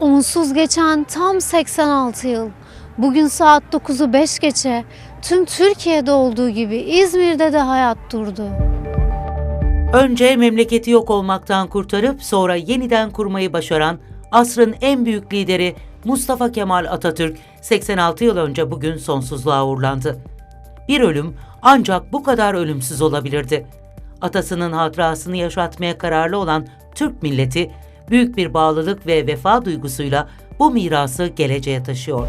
Onsuz geçen tam 86 yıl. Bugün saat 9'u 5 geçe tüm Türkiye'de olduğu gibi İzmir'de de hayat durdu. Önce memleketi yok olmaktan kurtarıp sonra yeniden kurmayı başaran asrın en büyük lideri Mustafa Kemal Atatürk 86 yıl önce bugün sonsuzluğa uğurlandı. Bir ölüm ancak bu kadar ölümsüz olabilirdi. Atasının hatırasını yaşatmaya kararlı olan Türk milleti büyük bir bağlılık ve vefa duygusuyla bu mirası geleceğe taşıyor.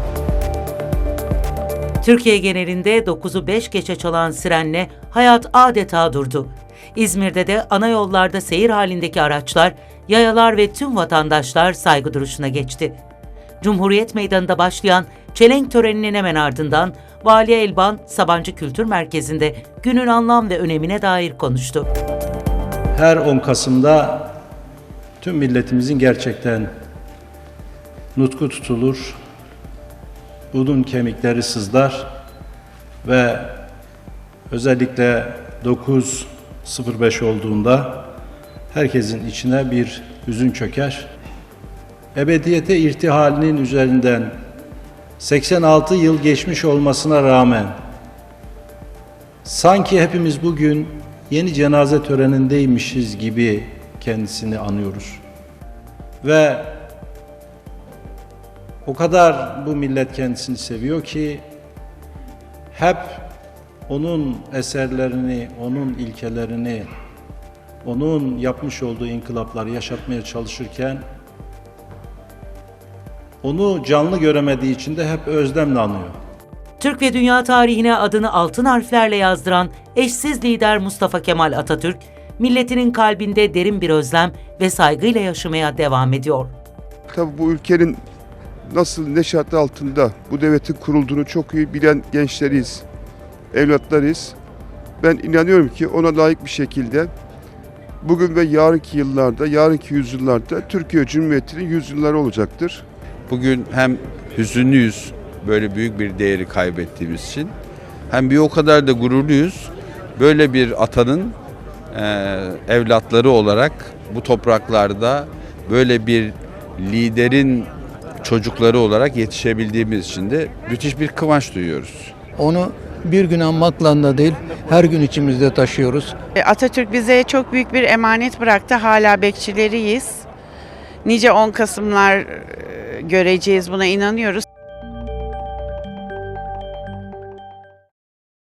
Türkiye genelinde 9'u 5 geçe çalan sirenle hayat adeta durdu. İzmir'de de ana yollarda seyir halindeki araçlar, yayalar ve tüm vatandaşlar saygı duruşuna geçti. Cumhuriyet Meydanı'nda başlayan çelenk töreninin hemen ardından Vali Elban Sabancı Kültür Merkezi'nde günün anlam ve önemine dair konuştu. Her 10 Kasım'da tüm milletimizin gerçekten nutku tutulur, budun kemikleri sızlar ve özellikle 9.05 olduğunda herkesin içine bir hüzün çöker. Ebediyete irtihalinin üzerinden 86 yıl geçmiş olmasına rağmen sanki hepimiz bugün yeni cenaze törenindeymişiz gibi kendisini anıyoruz. Ve o kadar bu millet kendisini seviyor ki hep onun eserlerini, onun ilkelerini, onun yapmış olduğu inkılapları yaşatmaya çalışırken onu canlı göremediği için de hep özlemle anıyor. Türk ve dünya tarihine adını altın harflerle yazdıran eşsiz lider Mustafa Kemal Atatürk, milletinin kalbinde derin bir özlem ve saygıyla yaşamaya devam ediyor. Tabii bu ülkenin nasıl ne şartlar altında bu devletin kurulduğunu çok iyi bilen gençleriyiz, evlatlarıyız. Ben inanıyorum ki ona layık bir şekilde bugün ve yarınki yıllarda, yarınki yüzyıllarda Türkiye Cumhuriyeti'nin yüzyılları olacaktır. Bugün hem hüzünlüyüz böyle büyük bir değeri kaybettiğimiz için hem bir o kadar da gururluyuz. Böyle bir atanın evlatları olarak bu topraklarda böyle bir liderin çocukları olarak yetişebildiğimiz için de müthiş bir kıvanç duyuyoruz. Onu bir gün anmakla da değil, her gün içimizde taşıyoruz. E, Atatürk bize çok büyük bir emanet bıraktı. Hala bekçileriyiz. Nice 10 Kasımlar e, göreceğiz buna inanıyoruz.